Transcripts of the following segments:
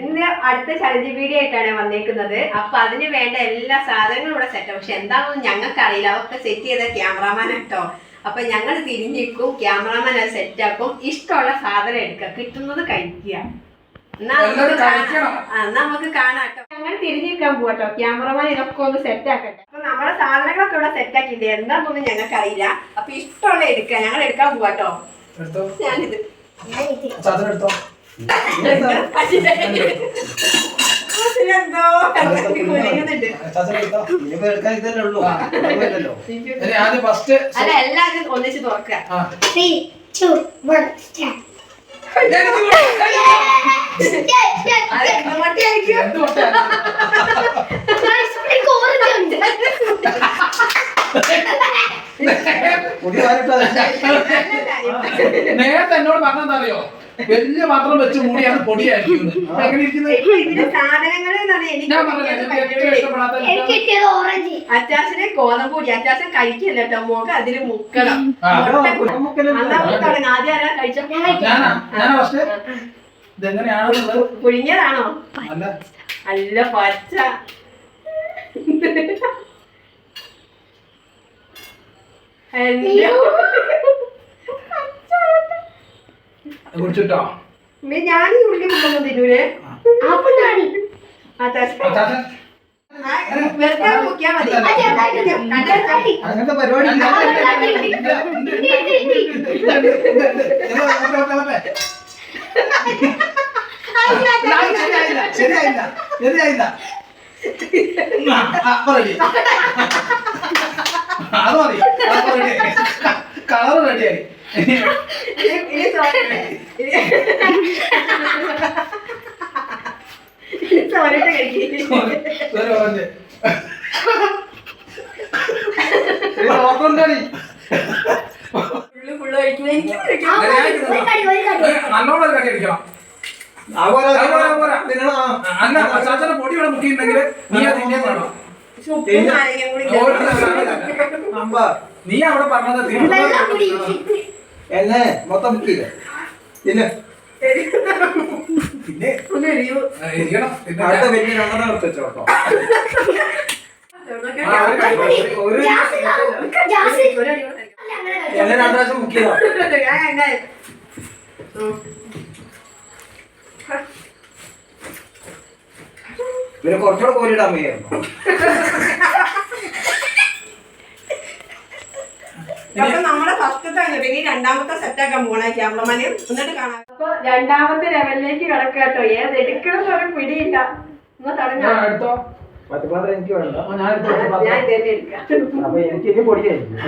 ഇന്ന് അടുത്ത challenge video ആയിട്ടാണ് വന്നേക്കുന്നത്. അപ്പൊ അതിന് വേണ്ട എല്ലാ സാധനങ്ങളും ഇവിടെ സെറ്റ് പക്ഷെ എന്താണെന്ന് ഞങ്ങൾക്ക് അറിയില്ല അതൊക്കെ സെറ്റ് ചെയ്ത ക്യാമറമാൻ കേട്ടോ അപ്പൊ ഞങ്ങൾ തിരിഞ്ഞിരിക്കും. ക്യാമറാമാൻ അത് സെറ്റ് ആക്കും. ഇഷ്ടമുള്ള സാധനം എടുക്കുക. കിട്ടുന്നത് കഴിക്കുക. എന്നാ നമുക്ക് കാണാം. കേട്ടോ. ഞങ്ങൾ തിരിഞ്ഞിരിക്കാൻ പോവാട്ടോ. ക്യാമറമാൻ ഇതൊക്കെ ഒന്ന് സെറ്റ് ആക്കട്ടെ. അപ്പൊ നമ്മുടെ സാധനങ്ങളൊക്കെ ഇവിടെ സെറ്റ് ആക്കിയിട്ടുണ്ട്. എന്താണെന്നൊന്നും ഞങ്ങൾക്ക് അറിയില്ല അപ്പൊ ഇഷ്ടമുള്ള എടുക്കാം ഞങ്ങൾ എടുക്കാൻ പോവാട്ടോ. ഞാനിത്. ചാച്ചൻ എടുത്തോ? ആദ്യം ഫസ്റ്റ് അല്ല എല്ലാവരും ഒന്നിച്ച്. നേരത്തെ എന്നോട് പറഞ്ഞെന്നറിയോ വലിയ പാത്രം വെച്ച് മൂടിയാണ് പൊടിയായിരിക്കുന്നത് എങ്ങനെ ഇരിക്കുന്നത് ഞാൻ പറഞ്ഞില്ലേ അച്ചാച്ചനെ ഗോതമ്പൂടി അച്ചാച്ചൻ കഴിക്കില്ല കേട്ടോ മുഖം അതിൽ മുക്കണം. ആദ്യം ആരാ കഴിച്ചോ ഇതെങ്ങനെയാണെന്നുള്ളത്? പുഴുങ്ങിയതാണോ അല്ല. അല്ല പച്ച. കുടിച്ചിട്ടോ ഞാൻ ഈ ഉള്ളി കൊണ്ടൊന്നും തിന്നൂലേ അപ്പൊ? അങ്ങനത്തെ പരിപാടി. ശരിയായില്ല ശരിയായില്ല. അത് മതി കളർ റെഡിയായി നല്ലോണം ഒരു കടി അടിക്കണം അല്ല ചാച്ചന്റെ പൊടി ഇവിടെ മുക്കിയിട്ടുണ്ടെങ്കിൽ നീ അത് തിന്നാൻ വേണം പക്ഷെ ഉപ്പും നാരങ്ങയും കൂടി ഓരോ ചേർത്ത്. അമ്പ. നീ അവിടെ പറഞ്ഞത് എന്നെ മൊത്തം മുക്കിയില്ല പിന്നെ? അടുത്ത വലിയ രണ്ടെണ്ണം എടുത്ത് ഒരു. എന്നെ രണ്ടു പ്രാവശ്യം പിന്നെ കുറച്ചുകൂടെ കോരിയിടാൻ വയ്യായിരുന്നു. ഇനി രണ്ടാമത്തെ സെറ്റ് ആക്കാൻ പോണേ ക്യാമറമാന്. എന്നിട്ട് കാണാം. അപ്പൊ രണ്ടാമത്തെ ലെവലിലേക്ക് കിടക്കുക കേട്ടോ. ഏത് എടുക്കണം ഒരു പിടിയില്ല. ഒന്ന് പത്തുപാത്രം എനിക്ക് വേണ്ട ഞാൻ. ഇതന്നെ എടുക്കാം. അപ്പൊ എനിക്ക് ഇനി പൊടിയായിരിക്കും.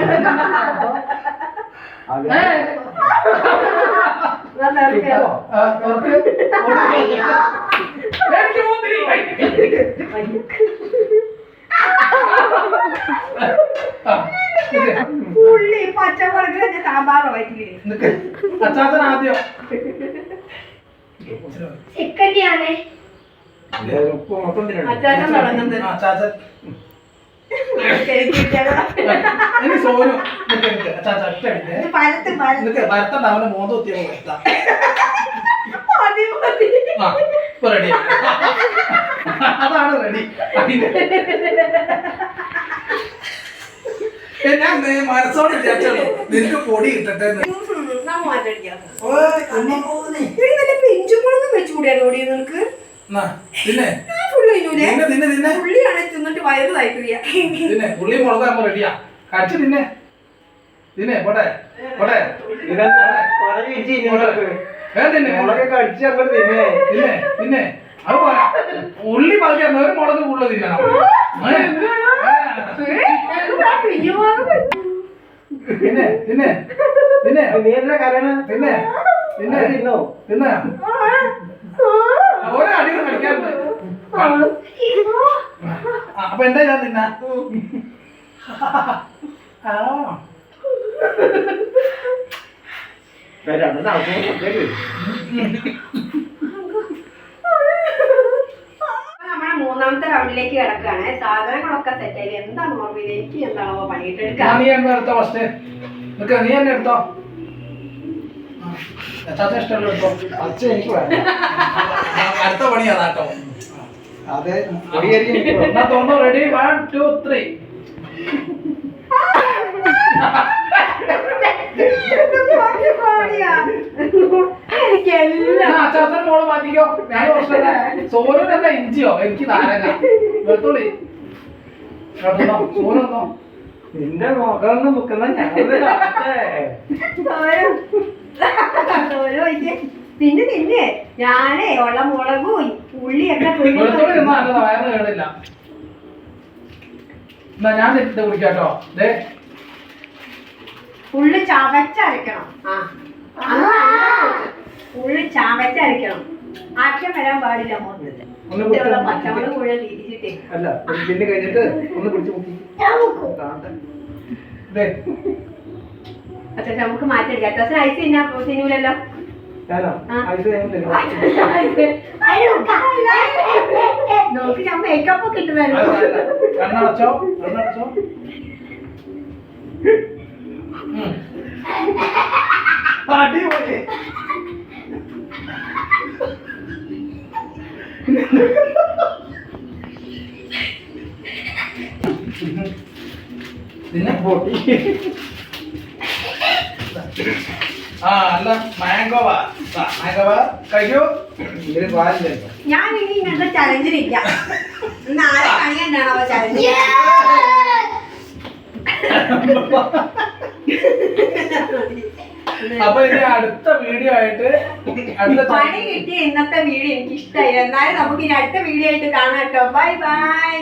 നിക്ക്. അച്ചാച്ചൻ ആദ്യം. സെക്കൻഡ് ആണ് അച്ചാച്ചൻ തുടങ്ങുന്നത് അച്ചാച്ചൻ. സോനു. പരത്ത് അവന്റെ മോന്ത കുത്തിയ റെഡി അതാണ് റെഡി ഞാൻ മനസ്സോട് മനസ്സോടെ വിചാരിച്ചോളൂ നിനക്ക് പൊടി പെഞ്ചുമുളകും ഓടി നിനക്ക് ഉള്ളിയാണ് തിന്നിട്ട് വയറ് ഉള്ളി മുളക് ആകുമ്പോ റെഡിയാ കടിച്ചു പോട്ടെ പോട്ടെ അത് പോരാ ഉള്ളി ഒരു മുളക് കൂടുതൽ തിന്നണം പിന്നെ പിന്നെ തിന്നെ നീ എന്താ കരയണ? തിന്നെ പിന്നെ തിന്നോ തിന്നെ ഓരോ അടികൾ കളിക്കാറുണ്ട്. അപ്പൊ എന്താ ഞാൻ തിന്ന? ആ. രണ്ടെണ്ണം ആവശ്യം നമ്മുടെ മൂന്നാമത്തെ റൗണ്ടിലേക്ക് കിടക്കുകയാണ്. സാധനങ്ങളൊക്കെ സെറ്റ് ആയി. എന്താണ് ഓർമ്മ? എനിക്ക് എന്താണോ പണിയിട്ട് എടുക്കാം നീ എന്താ എടുത്തോ ഫസ്റ്റ് നിനക്ക് നീ തന്നെ എടുത്തോ? ആ, ചാച്ച ഇഷ്ടമുള്ള അച്ഛൻ എനിക്ക് വേണ്ട. അടുത്ത അതാട്ടോ അതെ പൊടിയേരി നിൽക്കുവാ. തോന്നുന്നു ready one two three Sonu എന്താ ഇഞ്ചിയോ? എനിക്ക് നാരങ്ങ. വെളുത്തുള്ളി നിന്റെ മുഖമൊന്നും മുക്കുന്ന ഞങ്ങൾ പിന്നെ നിന്നെ തിന്ന് ഞാനേ ഉള്ള മുളകും ഉള്ളിയൊക്കെ വയറിന് കേടില്ല. എന്നാ ഞാൻ കുടിക്കാട്ടോ. ദേ. ഉള്ളി ചവച്ചരക്കണം ആ. ഉള്ളി ചവച്ചരക്കണം അറ്റം വരാൻ പാടില്ല ഇതിലുള്ള കുടിച്ച് പച്ചമുളക് മുഴുവൻ തിരിച്ചിട്ടേ അല്ല ബില്ല് കഴിഞ്ഞിട്ട് ഒന്ന് പിടിച്ച് മുക്കി ഞാൻ നോക്കും. ദേ. അച്ഛാ നമുക്ക് മാറ്റിയെടുക്കാം. അച്ഛൻ ഐസ് തിന്നാ? തിന്നൂലല്ലോ. നോക്കി ഞാൻ മേക്കപ്പ് കിട്ടുന്നല്ലോ. കണ്ണടച്ചോ കണ്ണടച്ചോ. അടിപൊളി. പിന്നെ പൊട്ടി. ആ അല്ല മാംഗോവാ മാംഗോവാ കഴിക്കൂ. ഇതിന് പാലില്ലല്ലോ ഞാൻ ഇനി ഇങ്ങനത്തെ ചലഞ്ചിനില്ല ഇന്ന് ആരെ കളിയണ്ടാണോ ചലഞ്ച് അപ്പൊ ഇനി അടുത്ത വീഡിയോ ആയിട്ട് പണി കിട്ടിയ ഇന്നത്തെ വീഡിയോ എനിക്ക് ഇഷ്ടമായി എന്നാലും നമുക്ക് ഇനി അടുത്ത വീഡിയോ ആയിട്ട് കാണാം കേട്ടോ ബൈ ബൈ.